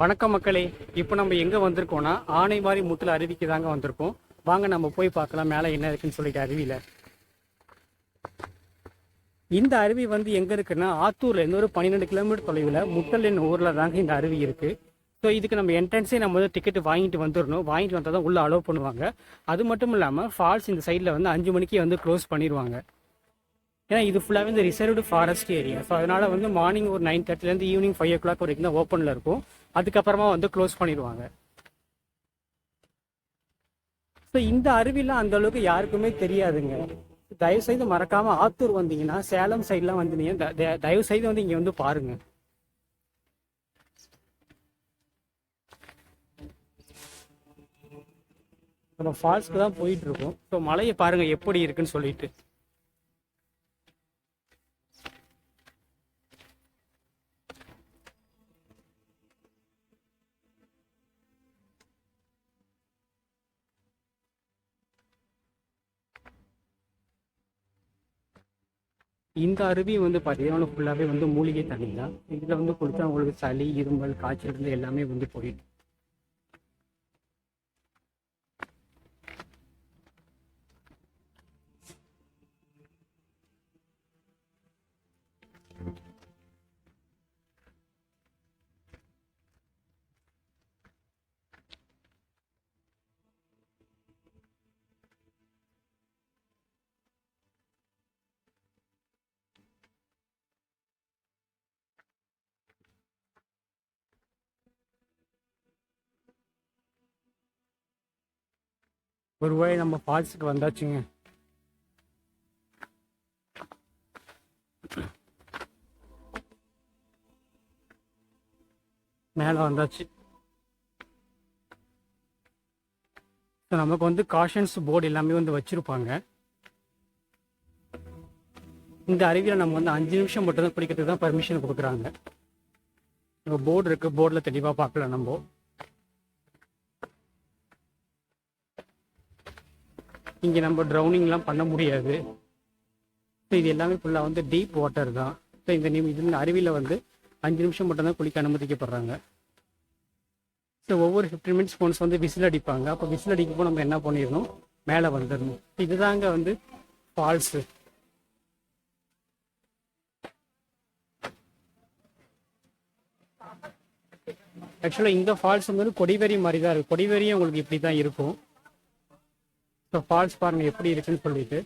வணக்கம் மக்களே. இப்போ நம்ம எங்கே வந்திருக்கோம்னா ஆனைவாரி முத்தில் அருவிக்கு தாங்க வந்திருக்கோம். வாங்க நம்ம போய் பார்க்கலாம் மேலே என்ன இருக்குன்னு சொல்லிட்டு அருவியில். இந்த அருவி வந்து எங்கே இருக்குன்னா ஆத்தூரில் இருந்து ஒரு பன்னிரெண்டு கிலோமீட்டர் தொலைவில் முட்டலின் ஊரில் தாங்க இந்த அருவி இருக்குது ஸோ இதுக்கு நம்ம என்ட்ரன்ஸே நம்ம வந்து டிக்கெட் வாங்கிட்டு வந்துடணும். வாங்கிட்டு வந்தால் தான் உள்ளே அலோவ் பண்ணுவாங்க. அது மட்டும் இல்லாமல் ஃபால்ஸ் இந்த சைடில் வந்து அஞ்சு மணிக்கே வந்து க்ளோஸ் பண்ணிடுவாங்க. ஏன்னா இது ஃபுல்லாகவே இந்த ரிசர்வ்டு ஃபாரஸ்ட் ஏரியா ஸோ அதனால் வந்து மார்னிங் ஒரு நைன் தேர்ட்டிலேருந்து ஈவினிங் ஃபைவ் ஓ கிளாக் வரைக்கும் தான் ஓப்பனில் இருக்கும். அதுக்கப்புறமா வந்து க்ளோஸ் பண்ணிடுவாங்க. ஸோ இந்த அருவிலாம் அந்த அளவுக்கு யாருக்குமே தெரியாதுங்க. தயவு செய்து மறக்காம ஆத்தூர் வந்தீங்கன்னா சேலம் சைட்லாம் வந்தீங்கன்னா த- த- தயவு செய்து வந்து இங்க வந்து பாருங்க. நம்ம ஃபால்ஸ்க்கு தான் போயிட்டு இருக்கோம். ஸோ மலையை பாருங்க எப்படி இருக்குன்னு சொல்லிட்டு. இந்த அருவி வந்து பார்த்தீங்கன்னா ஃபுல்லாகவே வந்து மூலிகை தண்ணி தான். இதில் வந்து குளிச்சா உங்களுக்கு சளி இருமல் காய்ச்சல் இருந்து எல்லாமே வந்து போயிடும் ஒரு வழி நம்ம ஃபால்ஸுக்கு வந்தாச்சுங்க. மேலே வந்தாச்சு. So, நமக்கு வந்து காஷன்ஸ் போர்டு எல்லாமே வந்து வச்சுருப்பாங்க. இந்த அருவியில் நம்ம வந்து அஞ்சு நிமிஷம் மட்டும்தான் குளிக்கிறதுக்கு தான் பர்மிஷன் கொடுக்குறாங்க. போர்டு இருக்குது போர்டில் தெளிவாக பார்க்கல நம்ம. இங்கே நம்ம ட்ரௌனிங்லாம் பண்ண முடியாது. ஸோ இது எல்லாமே ஃபுல்லாக வந்து டீப் வாட்டர் தான். ஸோ இந்த நிமி இது அருவியில் வந்து அஞ்சு நிமிஷம் மட்டும்தான் குளிக்க அனுமதிக்கப்படுறாங்க. ஸோ ஒவ்வொரு ஃபிஃப்டீன் மினிட்ஸ் ஒன்ஸ் வந்து விசில் அடிப்பாங்க. அப்போ விசில் அடிக்கப்போ நம்ம என்ன பண்ணிடணும்? மேலே வந்துடணும். இதுதாங்க வந்து ஃபால்ஸு ஆக்சுவலாக இந்த ஃபால்ஸ் வந்து கொடிவேரி மாதிரி தான் இருக்கும் கொடிவேரியும் உங்களுக்கு இப்படி தான் இருக்கும். ஸோ ஃபால்ஸ் பாருங்க எப்படி இருக்குன்னு சொல்லிட்டு.